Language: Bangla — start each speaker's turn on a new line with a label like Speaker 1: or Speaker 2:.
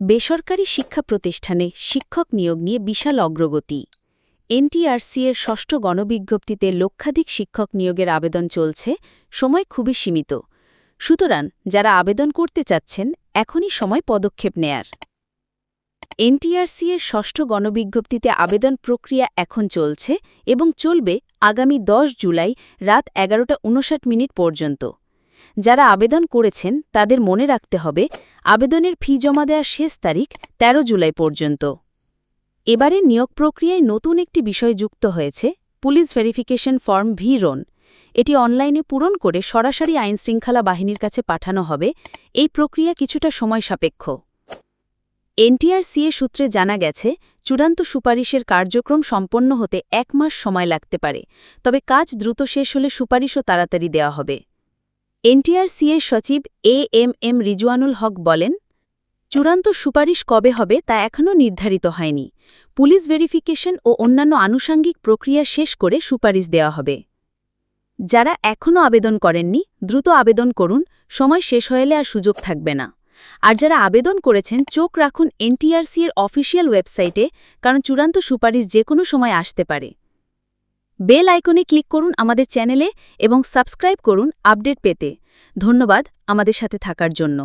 Speaker 1: বেসরকারি শিক্ষা প্রতিষ্ঠানে শিক্ষক নিয়োগ নিয়ে বিশাল অগ্রগতি। এনটিআরসি এর ষষ্ঠ গণবিজ্ঞপ্তিতে লক্ষাধিক শিক্ষক নিয়োগের আবেদন চলছে, সময় খুবই সীমিত। সুতরাং যারা আবেদন করতে চাচ্ছেন, এখনই সময় পদক্ষেপ নেয়ার। এনটিআরসি এর ষষ্ঠ গণবিজ্ঞপ্তিতে আবেদন প্রক্রিয়া এখন চলছে এবং চলবে আগামী ১০ জুলাই রাত এগারোটা উনষাট মিনিট পর্যন্ত। যারা আবেদন করেছেন তাদের মনে রাখতে হবে, আবেদনের ফি জমা দেওয়ার শেষ তারিখ ১৩ জুলাই পর্যন্ত। এবারের নিয়োগ প্রক্রিয়ায় নতুন একটি বিষয় যুক্ত হয়েছে, পুলিশ ভেরিফিকেশন ফর্ম ভি রোন এটি অনলাইনে পূরণ করে সরাসরি আইনশৃঙ্খলা বাহিনীর কাছে পাঠানো হবে, এই প্রক্রিয়া কিছুটা সময় সাপেক্ষ। এনটিআরসিএ সূত্রে জানা গেছে, চূড়ান্ত সুপারিশের কার্যক্রম সম্পন্ন হতে এক মাস সময় লাগতে পারে, তবে কাজ দ্রুত শেষ হলে সুপারিশও তাড়াতাড়ি দেওয়া হবে। এনটিআরসিএর সচিব A M M Rizwanul Haque বলেন, চূড়ান্ত সুপারিশ কবে হবে তা এখনও নির্ধারিত হয়নি। পুলিশ ভেরিফিকেশন ও অন্যান্য আনুষাঙ্গিক প্রক্রিয়া শেষ করে সুপারিশ দেওয়া হবে। যারা এখনও আবেদন করেননি, দ্রুত আবেদন করুন, সময় শেষ হয়েলে আর সুযোগ থাকবে না। আর যারা আবেদন করেছেন, চোখ রাখুন এনটিআরসি এর অফিসিয়াল ওয়েবসাইটে, কারণ চূড়ান্ত সুপারিশ যে কোনো সময় আসতে পারে। বেল আইকনে ক্লিক করুন আমাদের চ্যানেলে এবং সাবস্ক্রাইব করুন আপডেট পেতে। ধন্যবাদ আমাদের সাথে থাকার জন্য।